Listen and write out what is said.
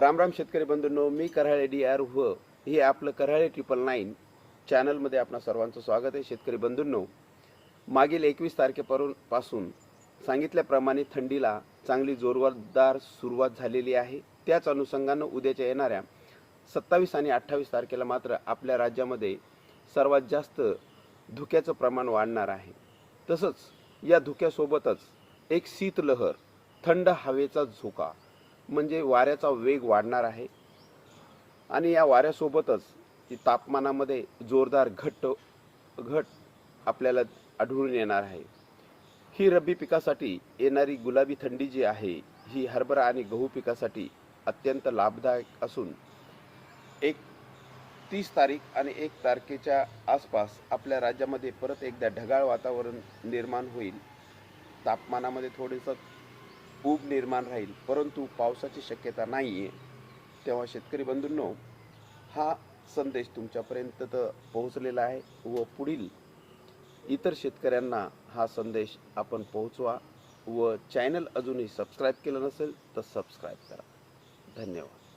रामराम शेतकरी बंधूंनो मी Karale D R व्ह हे आपलं कराळे ट्रिपल नाईन चॅनलमध्ये आपणा सर्वांचं स्वागत आहे. शेतकरी बंधूंनो मागील एकवीस तारखेपासून पासून सांगितल्याप्रमाणे थंडीला चांगली जोरदार सुरुवात झालेली आहे. त्याच अनुषंगानं उद्याच्या येणाऱ्या सत्तावीस आणि अठ्ठावीस तारखेला मात्र आपल्या राज्यामध्ये सर्वात जास्त धुक्याचं प्रमाण वाढणार आहे. तसंच या धुक्यासोबतच एक शीतलहर थंड हवेचा झोका म्हणजे वाऱ्याचा वेग वाढणार आहे. आणि या वाऱ्यासोबतच ती तापमानामध्ये जोरदार घट घट आपल्याला आढळून येणार आहे. ही रब्बी पिकासाठी येणारी गुलाबी थंडी जी आहे ही हरभरा आणि गहू पिकासाठी अत्यंत लाभदायक असून एक तीस तारीख आणि एक तारखेच्या आसपास आपल्या राज्यामध्ये परत एकदा ढगाळ वातावरण निर्माण होईल. तापमानामध्ये थोडंसं ऊब निर्माण राहील. परंतु पावसाची शक्यता नाही आहे तेव्हा शेतकरी बंधूंनो हा संदेश तुमच्यापर्यंत तर पोहोचलेला आहे व पुढील इतर शेतकऱ्यांना हा संदेश आपण पोहोचवा व चॅनल अजूनही सबस्क्राईब केलं नसेल तर सबस्क्राईब करा. धन्यवाद.